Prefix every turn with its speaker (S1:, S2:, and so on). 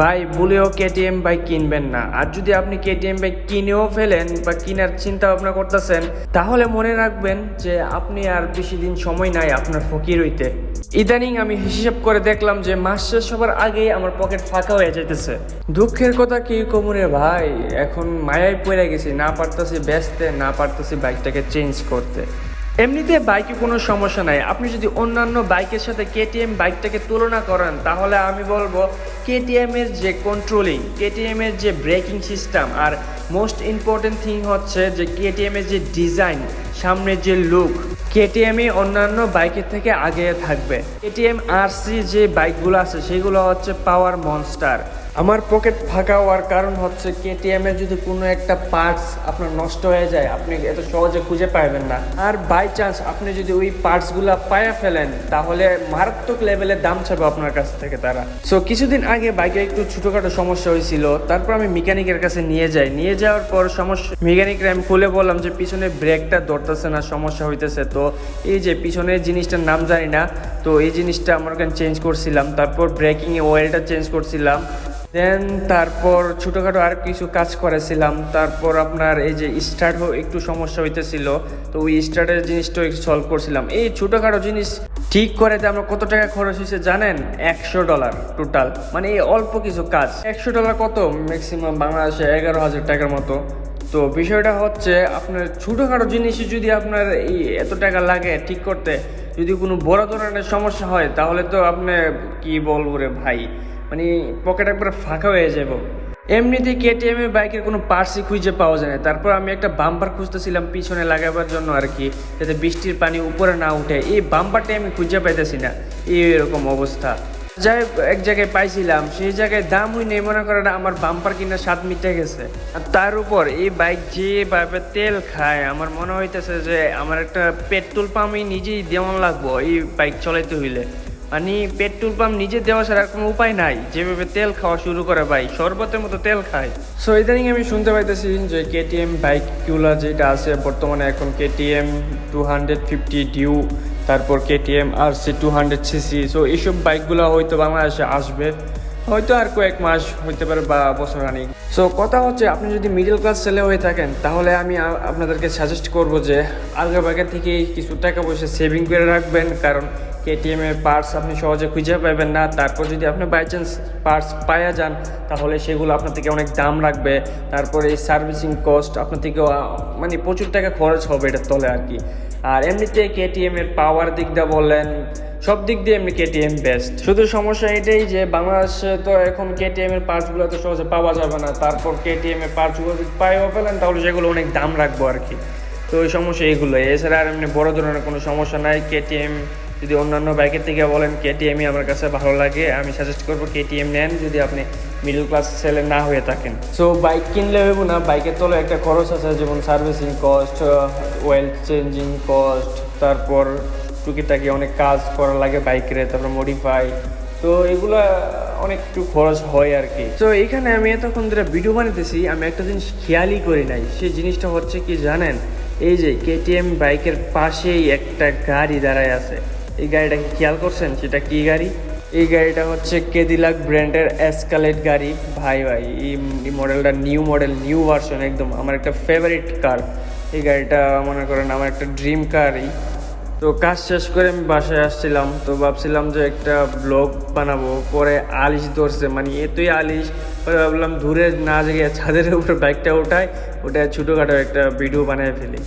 S1: ভাই, ভুলেও KTM bike কিনবেন না। আর যদি আপনি কেটিএম বাইক কিনেও ফেলেন বা কেনার চিন্তা ভাবনা করতেছেন, তাহলে মনে রাখবেন যে আপনি আর বেশি দিন সময় নাই আপনার ফকির হইতে। ইদানিং আমি হিসাব করে দেখলাম যে মাস শেষ হবার আগেই আমার পকেট ফাঁকা হয়ে যাইতেছে। দুঃখের কথা কি কমুরে ভাই? এখন মায়ায় পড়ে গেছি, না পারতেছি বেচতে, না পারতেছি বাইকটাকে চেঞ্জ করতে। এমনিতে বাইকে কোনো সমস্যা নাই। আপনি যদি অন্যান্য বাইকের সাথে কেটিএম বাইকটাকে তুলনা করেন, তাহলে আমি বলব কেটিএমের যে কন্ট্রোলিং কেটিএমের যে ব্রেকিং সিস্টেম আর মোস্ট ইম্পর্টেন্ট থিং হচ্ছে যে কেটিএমের যে ডিজাইন সামনের যে লুক কেটিএম অন্যান্য বাইকের থেকে আগে থাকবে। কেটিএম আরসি যে বাইকগুলো আছে, সেগুলো হচ্ছে পাওয়ার মনস্টার আমার পকেট ফাঁকা হওয়ার কারণ হচ্ছে কেটিএম এর যদি কোনো একটা পার্টস আপনার নষ্ট হয়ে যায়, আপনি এত সহজে খুঁজে পাবেন না। আর বাই চান্স আপনি যদি ওই পার্টসগুলো পায়া ফেলেন, তাহলে মারাত্মক লেভেলের দাম চাবে আপনার কাছ থেকে তারা। সো কিছুদিন আগে বাইকে একটু ছোটোখাটো সমস্যা হয়েছিল। তারপর আমি মেকানিকের কাছে নিয়ে যাই। নিয়ে যাওয়ার পর সমস্যা মেকানিকরা আমি খুলে বললাম যে, পিছনে ব্রেকটা ধরতেছে না, সমস্যা হইতেছে। তো এই যে পিছনের জিনিসটার নাম জানি না, তো এই জিনিসটা আমার কাছে চেঞ্জ করছিলাম। তারপর ব্রেকিং অয়েলটা চেঞ্জ করছিলাম। দেন তারপর ছোটোখাটো আর কিছু কাজ করেছিলাম। তারপর আপনার এই যে স্টার্ট একটু সমস্যা হইতেছিল, তো ওই স্টার্টের জিনিসটা একটু সলভ করছিলাম। এই ছোটোখাটো জিনিস ঠিক করে আমরা কত টাকা খরচ হয়েছে জানেন? একশো ডলার টোটাল মানে এই অল্প কিছু কাজ। একশো ডলার কত? ম্যাক্সিমাম বাংলাদেশে এগারো হাজার টাকার মতো। তো বিষয়টা হচ্ছে আপনার ছোটোখাটো জিনিসই যদি আপনার এই এত টাকা লাগে ঠিক করতে, যদি কোনো বড় ধরনের সমস্যা হয়, তাহলে তো আপনি কি বলব রে ভাই? মানে পকেট একবার ফাঁকা হয়ে যাব। এমনিতে কেটিএম এর বাইকের কোনো পার্সি খুঁজে পাওয়া যায় না। তারপর আমি একটা বাম্পার খুঁজতেছিলাম পিছনে লাগাবার জন্য আর কি, যাতে বৃষ্টির পানি উপরে না উঠে। এই বাম্পারটাই আমি খুঁজে পাইতেছি না। এরকম অবস্থা। যাই এক জায়গায় পাইছিলাম। সেই জায়গায় দাম হই নেই মনে করেন, আমার বাম্পার কিনা স্বাদ মিটে গেছে। আর তার উপর এই বাইক যেভাবে তেল খায়, আমার মনে হইতেছে যে আমার একটা পেট্রোল পাম্পই নিজেই দেওয়ান লাগবো এই বাইক চলাইতে হইলে। মানে পেট্রোল পাম্প নিজে দেওয়া ছাড়া কোনো উপায় নাই। যেভাবে তেল খাওয়া শুরু করে ভাই, শরবতের মতো তেল খায়। সো ইদানিং আমি শুনতে পাইতেছি যে কেটিএম বাইকগুলো যেটা আছে, বর্তমানে এখন KTM two hundred fifty Duke তারপর KTM R C two hundred CC so এইসব বাইকগুলো হয়তো বাংলাদেশে আসবে। হয়তো আর কয়েক মাস হইতে পারে বা বছর আনি সো কথা হচ্ছে আপনি যদি মিডল ক্লাস ছেলে হয়ে থাকেন, তাহলে আমি আপনাদেরকে সাজেস্ট করব যে আলগা বাগে থেকে কিছু টাকা পয়সা সেভিং করে রাখবেন, কারণ কেটিএম এর পার্টস আপনি সহজে খুঁজে পাবেন না। তারপর যদি আপনি বাই চান্স পার্টস পাওয়া যান, তাহলে সেগুলো আপনার থেকে অনেক দাম রাখবে তারপরে এই সার্ভিসিং কস্ট আপনার থেকে মানে প্রচুর টাকা খরচ হবে এটার তলে আর কি। আর এমনিতে কেটিএম এর পাওয়ার দিক দিয়ে বললেন সব দিক দিয়ে এমনি কেটিএম বেস্ট শুধু সমস্যা এটাই যে, বাংলাদেশে তো এখন কেটিএম এর পার্টসগুলো তো সহজে পাওয়া যাবে না। তারপর কেটিএম এর পার্টসগুলো যদি পাইও পেলেন তাহলে সেগুলো অনেক দাম রাখব আর কি। তো ওই সমস্যা এইগুলো এছাড়া আর এমনি বড় ধরনের কোনো সমস্যা নাই। কেটিএম যদি অন্যান্য বাইকের থেকে বলেন কেটিএমই আমার কাছে ভালো লাগে আমি সাজেস্ট করব কেটিএম নেন যদি আপনি মিডল ক্লাস ছেলে না হয়ে থাকেন। সো বাইক কিনলে হইব না বাইকের তলে একটা খরচ আছে যেমন servicing cost oil changing cost তারপর টুকিটাকি অনেক কাজ করা লাগে বাইকের তারপর মডিফাই তো এগুলা অনেক একটু খরচ হয় আর কি। তো এখানে আমি এতক্ষণ ধরে ভিডিও বানাতেছি আমি একটা জিনিস খেয়ালই করি নাই সেই জিনিসটা হচ্ছে কি জানেন? এই যে কেটিএম বাইকের পাশেই একটা গাড়ি দাঁড়ায় আছে। এই গাড়িটা কি খেয়াল করছেন? সেটা কি গাড়ি? এই গাড়িটা হচ্ছে কেদিলাক ব্র্যান্ডের এসকালেট গাড়ি। ভাই ভাই, এই মডেলটা নিউ মডেল নিউ ভার্সন একদম। আমার একটা ফেভারিট কার এই গাড়িটা মনে করেন আমার একটা ড্রিম কারই তো কাজ শেষ করে আমি বাসায় আসছিলাম। তো ভাবছিলাম যে একটা ব্লগ বানাবো। পরে আলিশ ধরছে। মানে এতই আলিশ। পরে ভাবলাম, দূরে না গিয়ে ছাদের উপর বাইকটা ওঠায় ওটা ছোটোখাটো একটা ভিডিও বানিয়ে ফেলি।